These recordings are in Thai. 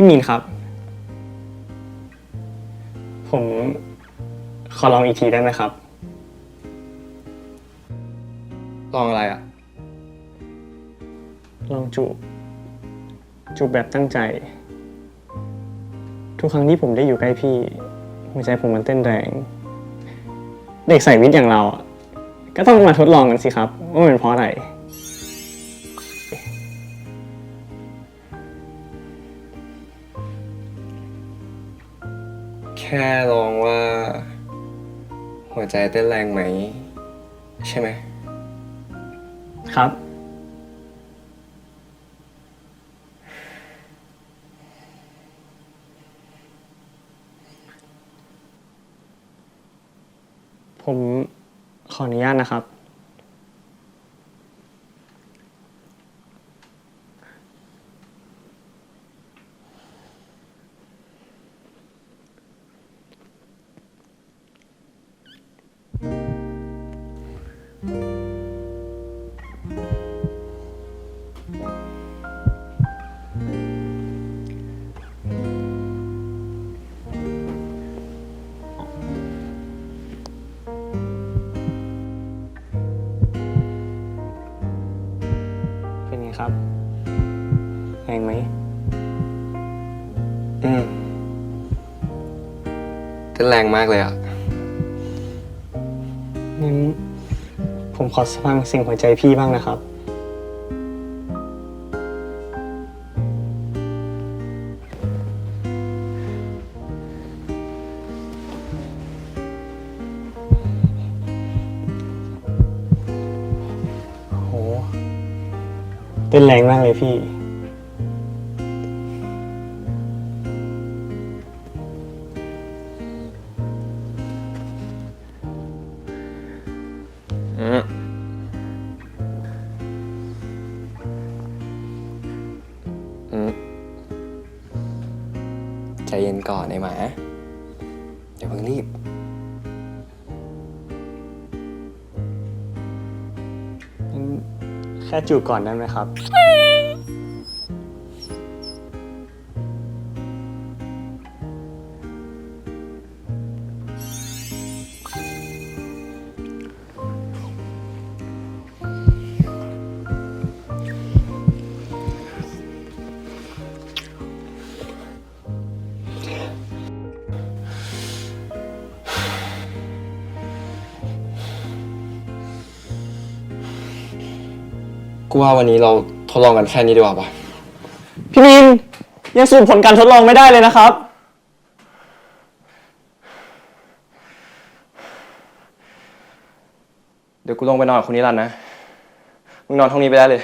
พี่มีนครับ ผมขอลองอีกทีได้ไหมครับ ลองอะไรอะลองจูบ จูบแบบตั้งใจ ทุกครั้งที่ผมได้อยู่ใกล้พี่ หัวใจผมมันเต้นแรง เด็กใส่วิทย์อย่างเราอะก็ต้องมาทดลองกันสิครับ ว่ามันเป็นเพราะอะไร ค่ลองว่า หัวใจเต้นแรงไหม ใช่ไหม ครับ ผมขออนุญาตนะครับ ครับแรงไหมอืมเต้นแรงมากเลยอะงั้นผมขอฟังเสียงหัวใจพี่บ้างนะครับ เต้นแรงมากเลยพี่ อืมอืมใจเย็นก่อนไอ้หมาอย่าเพิ่งรีบ แค่จูบก่อนได้ไหมครับ กูว่าวันนี้เราทดลองกันแค่นี้ดีกว่าปะพี่มินยังสรุปผลการทดลองไม่ได้เลยนะครับ เดี๋ยวกูลงไปนอนกับคนนี้รันนะ มึงนอนห้องนี้ไปได้เลย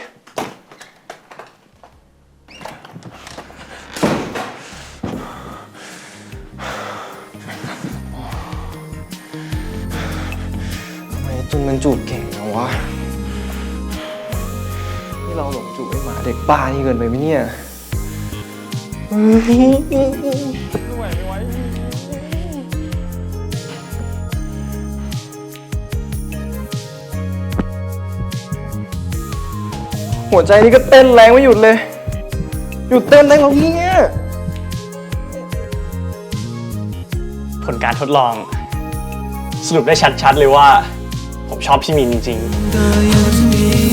ทำไมจุนมันจูบเก่งจังวะ นี่เราหลงจูบไอ้หมาเด็กบ้านี่เกินไปไหมเนี่ยหัวใจนี่ก็เต้นแรงไม่หยุดเลย หยุดเต้นได้แล้วเนี่ยผลการทดลอง สรุปได้ชัดๆเลยว่า ผมชอบพี่มินจริงๆ